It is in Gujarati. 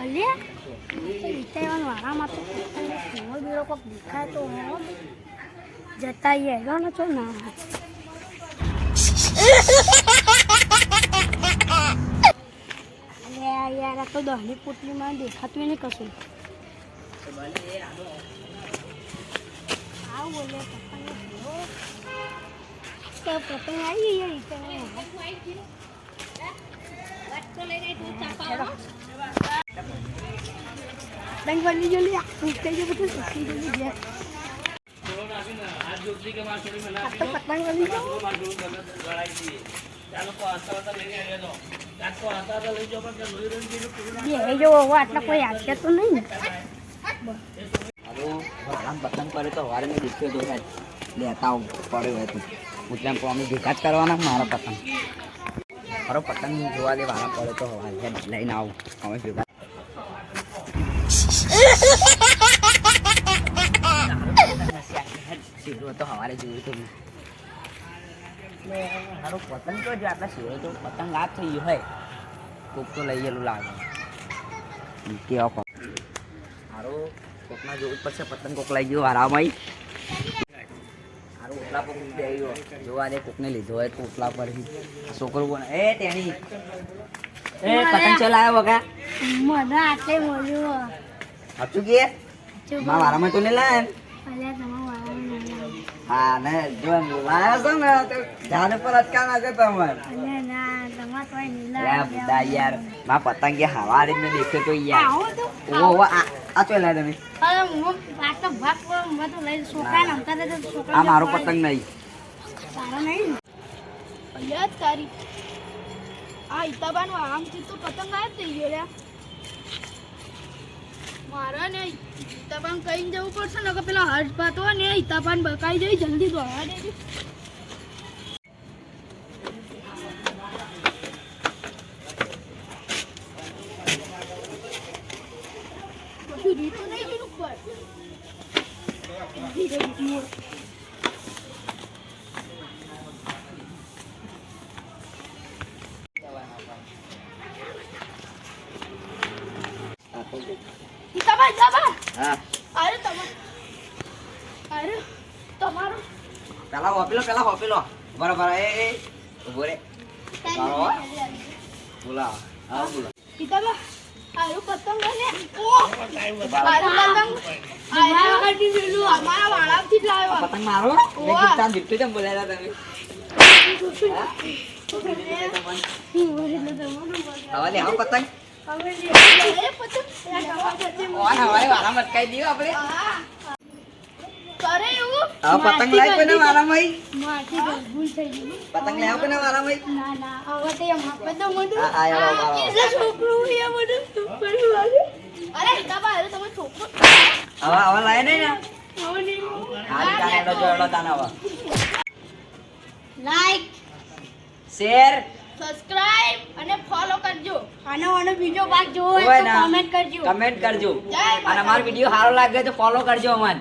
અલ્યા વિચારવાનું આરામાં તો ધીમો બીડો કોક દેખાય તો. જતા હેલો અલ્યા યાર, આ તો દહની પુટલીમાં દેખાતું નહીં કશું. આવું બોલે. તો પતંગ આવી ગઈ પતંગ બની ગયો લે ઉઠાઈ ગયો બધું ગયું લે આ પતંગ જો આટલા કોઈ આવશે તો નહીં પતંગ પડે તો વારે મેં દીખ્યો લેતા પડ્યો હોય તો. હું અમે જ કરવાના મારો પતંગ? મારો પતંગ જોવા દે વાળા પડે તો લઈને આવું. અમે ભેગા. સીધું તો હવારે જોયું હતું. મારો પતંગ તો જો આપણે સીધો તો પતંગ લાભ થઈ ગયો હોય. કોક તો લઈ ગયેલું લાગે કેવા પતંગ હારું કોકના જોવું પડશે પતંગ કોક લઈ ગયો, વારામાં હારું ઓટલા પર બે ગયો. જોવા દે કોકને લીધો હોય તો ઓટલા પર છોકરો કોણ? એ તેની. એ પતંગ ચલાયો વગા. મને આટલે મળ્યું સાચું કે? મારા વારામાં તો નહીં લાય અલ્યા તમારા વાળાને હા ને જો લાયો છો ને તો ઝાડ પર અટકા નાખે તમારે યાર. મા પતંગ હવારે મેં દેખ્યો તો યાર. ઓ આ આ લાય તમે મારો પતંગ નહીં. સારો નહીં ને? તારી આ ઈતાબાનું આરામથી તો પતંગ ગાયબ થઈ ગયો લ્યા મારા ને ઈતાબાન કઈ જવું પડશે ને કે પેલા હર્ષ ભાત હોય ને હિતાબાન બકાઈ જઈ જલ્દી દોડવા દેજો. બધું રીતું નહીં ઉપર ધીરે ધીરે પેલા પેલા હોપીલો બરાબર એ ઊભો રે બોલા હા બોલો આરુ પતંગ ને ઓ પતંગ અમારા વાળાથી જ લાવ્યો પતંગ મારો મેં દીપ્તિ તેમ બોલાયા તમે? હવે લે આવો પતંગ. એ પતંગ હવારે વાળા મટકાઈ દીયો આપણે. કરે એવું? હવે પતંગ લાય કોને વાળામાં માટી ભૂલ થઈ ગઈ. પતંગ લાવ કોને વાળામાં ના ના હવે તો એમ આપણે તો આ આયો વાળો એટલે છોકરું એ અરે ઈતાબા અરે તમે છોકરો હવે હવે લાય ને હાલ કાને એડો જો એડો તાના હવે લાઈક શેર. સબસ્ક્રાઇબ અને ફોલો કરજો. આનો આનો બીજો ભાગ જોવો હોય હોય તો કમેન્ટ કરજો. કમેન્ટ કરજો. અને અમારો વીડિયો સારો લાગે તો ફોલો કરજો અમને.